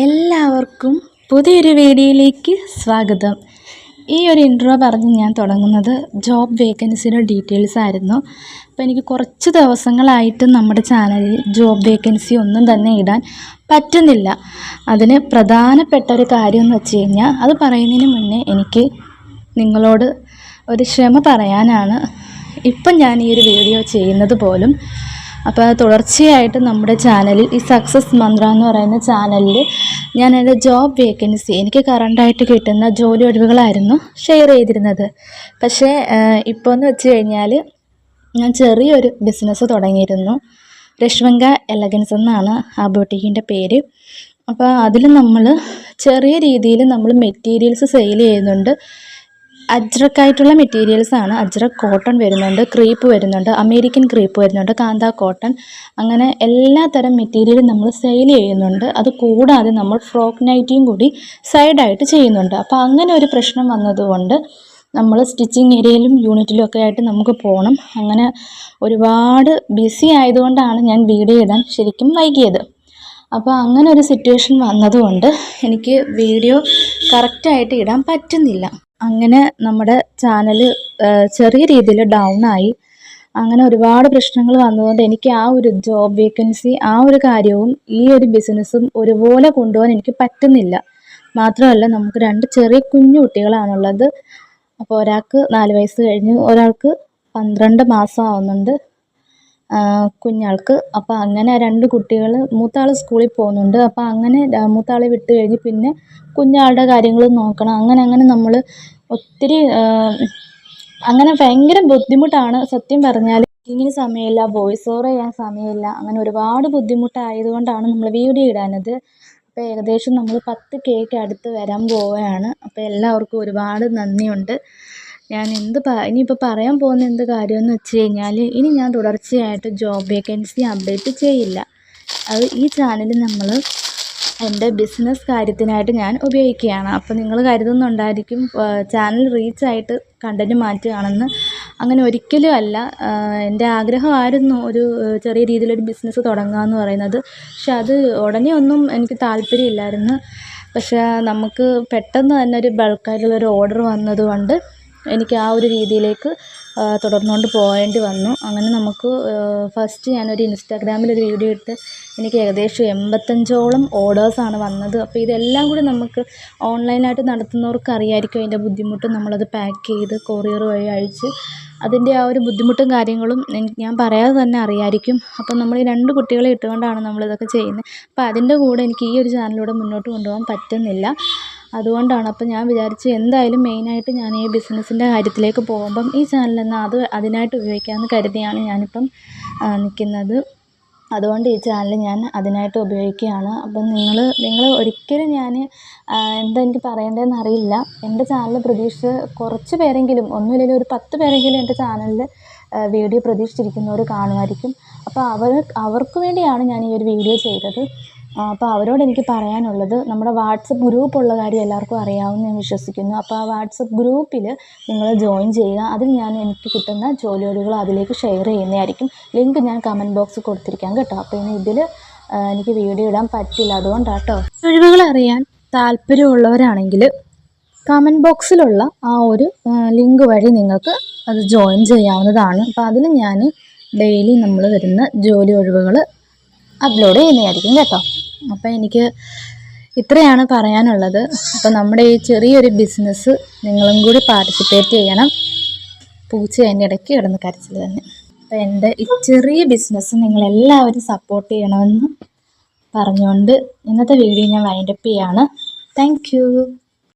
എല്ലാവർക്കും പുതിയൊരു വീഡിയോയിലേക്ക് സ്വാഗതം. ഈ ഒരു ഇൻട്രോ പറഞ്ഞ് ഞാൻ തുടങ്ങുന്നത് ജോബ് വേക്കൻസിയുടെ ഡീറ്റെയിൽസ് ആയിരുന്നു. അപ്പോൾ എനിക്ക് കുറച്ച് ദിവസങ്ങളായിട്ട് നമ്മുടെ ചാനലിൽ ജോബ് വേക്കൻസി ഒന്നും തന്നെ ഇടാൻ പറ്റുന്നില്ല. അതിന് പ്രധാനപ്പെട്ട ഒരു കാര്യം എന്ന് വെച്ച് കഴിഞ്ഞാൽ അത് പറയുന്നതിന് മുന്നേ എനിക്ക് നിങ്ങളോട് ഒരു ക്ഷമ പറയാനാണ്. ഇപ്പം ഞാൻ ഈ ഒരു വീഡിയോ ചെയ്യുന്നത് പോലും അപ്പോൾ തുടർച്ചയായിട്ട് നമ്മുടെ ചാനലിൽ ഈ സക്സസ് മന്ത്ര എന്ന് പറയുന്ന ചാനലിൽ ഞാൻ എന്റെ ജോബ് വേക്കൻസി എനിക്ക് കറണ്ടായിട്ട് കിട്ടുന്ന ജോലി ഒഴിവുകളായിരുന്നു ഷെയർ ചെയ്തിരുന്നത്. പക്ഷേ ഇപ്പോൾ എന്ന് വെച്ച് കഴിഞ്ഞാൽ ഞാൻ ചെറിയൊരു ബിസിനസ് തുടങ്ങിയിരുന്നു. രശ്മങ്ക എലഗൻസ് എന്നാണ് ആ ബൊട്ടിക്കിന്റെ പേര്. അപ്പോൾ അതിൽ നമ്മൾ ചെറിയ രീതിയിൽ നമ്മൾ മെറ്റീരിയൽസ് സെയിൽ ചെയ്യുന്നുണ്ട്. അജ്രക്കായിട്ടുള്ള മെറ്റീരിയൽസ് ആണ്. അജ്രക് കോട്ടൺ വരുന്നുണ്ട് ക്രീപ്പ് വരുന്നുണ്ട് അമേരിക്കൻ ക്രീപ്പ് വരുന്നുണ്ട് കാന്ത കോട്ടൺ അങ്ങനെ എല്ലാ തരം മെറ്റീരിയലും നമ്മൾ സെയിൽ ചെയ്യുന്നുണ്ട്. അത് കൂടാതെ നമ്മൾ ഫ്രോക്ക് നൈറ്റിയും കൂടി സൈഡായിട്ട് ചെയ്യുന്നുണ്ട്. അപ്പോൾ അങ്ങനെ ഒരു പ്രശ്നം വന്നതുകൊണ്ട് നമ്മൾ സ്റ്റിച്ചിങ് ഏരിയയിലും യൂണിറ്റിലും ഒക്കെ ആയിട്ട് നമുക്ക് പോകണം അങ്ങനെ ഒരുപാട് ബിസി ആയതുകൊണ്ടാണ് ഞാൻ വീഡിയോ ഇടാൻ ശരിക്കും വൈകിയത്. അപ്പോൾ അങ്ങനെ ഒരു സിറ്റുവേഷൻ വന്നതുകൊണ്ട് എനിക്ക് വീഡിയോ കറക്റ്റായിട്ട് ഇടാൻ പറ്റുന്നില്ല. അങ്ങനെ നമ്മുടെ ചാനൽ ചെറിയ രീതിയിൽ ഡൗൺ ആയി. അങ്ങനെ ഒരുപാട് പ്രശ്നങ്ങൾ വന്നതുകൊണ്ട് എനിക്ക് ആ ഒരു ജോബ് വേക്കൻസി ആ ഒരു കാര്യവും ഈ ഒരു ബിസിനസ്സും ഒരുപോലെ കൊണ്ടുപോകാൻ എനിക്ക് പറ്റുന്നില്ല. മാത്രമല്ല നമുക്ക് രണ്ട് ചെറിയ കുഞ്ഞു കുട്ടികളാണുള്ളത്. അപ്പോൾ ഒരാൾക്ക് നാല് വയസ്സ് കഴിഞ്ഞു ഒരാൾക്ക് പന്ത്രണ്ട് മാസം ആവുന്നുണ്ട്. കുഞ്ഞാൾക്ക്. അപ്പോൾ അങ്ങനെ രണ്ട് കുട്ടികൾ മൂത്താൾ സ്കൂളിൽ പോകുന്നുണ്ട്. അപ്പോൾ അങ്ങനെ മൂത്താളെ വിട്ട് കഴിഞ്ഞ് പിന്നെ കുഞ്ഞാളുടെ കാര്യങ്ങൾ നോക്കണം. അങ്ങനെ അങ്ങനെ നമ്മൾ ഒത്തിരി അങ്ങനെ ഭയങ്കര ബുദ്ധിമുട്ടാണ്. സത്യം പറഞ്ഞാൽ കുക്കിങ്ങിന് സമയമില്ല വോയിസ് ഓവർ ചെയ്യാൻ സമയമില്ല. അങ്ങനെ ഒരുപാട് ബുദ്ധിമുട്ടായതുകൊണ്ടാണ് നമ്മൾ വീഡിയോ ഇടാനത്. അപ്പോൾ ഏകദേശം നമ്മൾ പത്ത് കേക്ക് അടുത്ത് വരാൻ പോവുകയാണ്. അപ്പോൾ എല്ലാവർക്കും ഒരുപാട് നന്ദിയുണ്ട്. ഞാൻ എന്ത് ഇനിയിപ്പോൾ പറയാൻ പോകുന്ന എന്ത് കാര്യമെന്ന് വെച്ച് കഴിഞ്ഞാൽ ഇനി ഞാൻ തുടർച്ചയായിട്ട് ജോബ് വേക്കൻസി അപ്ഡേറ്റ് ചെയ്യില്ല. അത് ഈ ചാനൽ നമ്മൾ എന്റെ ബിസിനസ് കാര്യത്തിനായിട്ട് ഞാൻ ഉപയോഗിക്കുകയാണ്. അപ്പോൾ നിങ്ങൾ കരുതുന്നുണ്ടായിരിക്കും ചാനൽ റീച്ചായിട്ട് കണ്ടന്റ് മാറ്റുകയാണെന്ന്. അങ്ങനെ ഒരിക്കലും അല്ല. എന്റെ ആഗ്രഹമായിരുന്നു ഒരു ചെറിയ രീതിയിലൊരു ബിസിനസ് തുടങ്ങുക എന്ന് പറയുന്നത്. പക്ഷെ അത് ഉടനെ ഒന്നും എനിക്ക് താല്പര്യമില്ലായിരുന്നു. പക്ഷേ നമുക്ക് പെട്ടെന്ന് തന്നെ ഒരു ബൾക്കായിട്ടുള്ളൊരു ഓർഡർ വന്നതുകൊണ്ട് എനിക്ക് ആ ഒരു രീതിയിലേക്ക് തുടർന്നുകൊണ്ട് പോകേണ്ടി വന്നു. അങ്ങനെ നമുക്ക് ഫസ്റ്റ് ഞാനൊരു ഇൻസ്റ്റാഗ്രാമിലൊരു വീഡിയോ ഇട്ട് എനിക്ക് ഏകദേശം എൺപത്തഞ്ചോളം ഓർഡേഴ്സാണ് വന്നത്. അപ്പോൾ ഇതെല്ലാം കൂടി നമുക്ക് ഓൺലൈനായിട്ട് നടത്തുന്നവർക്ക് അറിയാമായിരിക്കും അതിന്റെ ബുദ്ധിമുട്ടും നമ്മളത് പാക്ക് ചെയ്ത് കൊറിയർ വഴി അയച്ച്. അതിന്റെ ആ ഒരു ബുദ്ധിമുട്ടും കാര്യങ്ങളും ഞാൻ പറയാതെ തന്നെ അറിയാമായിരിക്കും അപ്പം നമ്മൾ ഈ രണ്ട് കുട്ടികളെ ഇട്ടുകൊണ്ടാണ് നമ്മളിതൊക്കെ ചെയ്യുന്നത്. അപ്പോൾ അതിന്റെ കൂടെ എനിക്ക് ഈ ഒരു ചാനലിലൂടെ മുന്നോട്ട് കൊണ്ടുപോകാൻ പറ്റുന്നില്ല. അതുകൊണ്ടാണ് അപ്പം ഞാൻ വിചാരിച്ചു എന്തായാലും മെയിനായിട്ട് ഞാൻ ഈ ബിസിനസ്സിന്റെ കാര്യത്തിലേക്ക് പോകുമ്പം ഈ ചാനൽ എന്നാൽ അത് അതിനായിട്ട് ഉപയോഗിക്കാമെന്ന് കരുതിയാണ് ഞാനിപ്പം നിൽക്കുന്നത് അതുകൊണ്ട് ഈ ചാനൽ ഞാൻ അതിനായിട്ട് ഉപയോഗിക്കുകയാണ്. അപ്പം നിങ്ങൾ നിങ്ങൾ ഒരിക്കലും ഞാൻ എന്താ എനിക്ക് പറയേണ്ടതെന്ന് അറിയില്ല. എന്റെ ചാനൽ പ്രതീക്ഷിച്ച് കുറച്ച് പേരെങ്കിലും ഒന്നുമില്ലെങ്കിലും ഒരു പത്ത് പേരെങ്കിലും എന്റെ ചാനലിൽ വീഡിയോ പ്രതീക്ഷിച്ചിരിക്കുന്നവർ കാണുമായിരിക്കും. അപ്പോൾ അവർ അവർക്ക് വേണ്ടിയാണ് ഞാൻ ഈ ഒരു വീഡിയോ ചെയ്തത്. അപ്പോൾ അവരോട് എനിക്ക് പറയാനുള്ളത് നമ്മുടെ വാട്സപ്പ് ഗ്രൂപ്പ് ഉള്ള കാര്യം എല്ലാവർക്കും അറിയാവുന്ന ഞാൻ വിശ്വസിക്കുന്നു. അപ്പോൾ ആ വാട്സപ്പ് ഗ്രൂപ്പിൽ നിങ്ങൾ ജോയിൻ ചെയ്യുക. അതിൽ ഞാൻ എനിക്ക് കിട്ടുന്ന ജോലിയോടുകൾ അതിലേക്ക് ഷെയർ ചെയ്യുന്നതായിരിക്കും. ലിങ്ക് ഞാൻ കമന്റ് ബോക്സിൽ കൊടുത്തിരിക്കാം കേട്ടോ. അപ്പോൾ ഇനി ഇതിൽ എനിക്ക് വീഡിയോ ഇടാൻ പറ്റില്ല. അതുകൊണ്ടാണ് കേട്ടോ ഒഴിവുകൾ അറിയാൻ താല്പര്യമുള്ളവരാണെങ്കിൽ കമന്റ് ബോക്സിലുള്ള ആ ഒരു ലിങ്ക് വഴി നിങ്ങൾക്ക് അത് ജോയിൻ ചെയ്യാവുന്നതാണ്. അപ്പോൾ അതിൽ ഞാൻ ഡെയിലി നമ്മൾ വരുന്ന ജോലി ഒഴിവുകൾ അപ്ലോഡ് ചെയ്യുന്നതായിരിക്കും കേട്ടോ. അപ്പോൾ എനിക്ക് ഇത്രയാണ് പറയാനുള്ളത്. അപ്പം നമ്മുടെ ഈ ചെറിയൊരു ബിസിനസ് നിങ്ങളും കൂടി പാർട്ടിസിപ്പേറ്റ് ചെയ്യണം. പൂച്ച അതിന്റെ ഇടയ്ക്ക് കിടന്ന് കരച്ചിൽ തന്നെ. അപ്പം എന്റെ ഈ ചെറിയ ബിസിനസ് നിങ്ങളെല്ലാവരും സപ്പോർട്ട് ചെയ്യണമെന്ന് പറഞ്ഞുകൊണ്ട് ഇന്നത്തെ വീഡിയോ ഞാൻ വൈൻഡപ്പ് ചെയ്യാണ്. താങ്ക്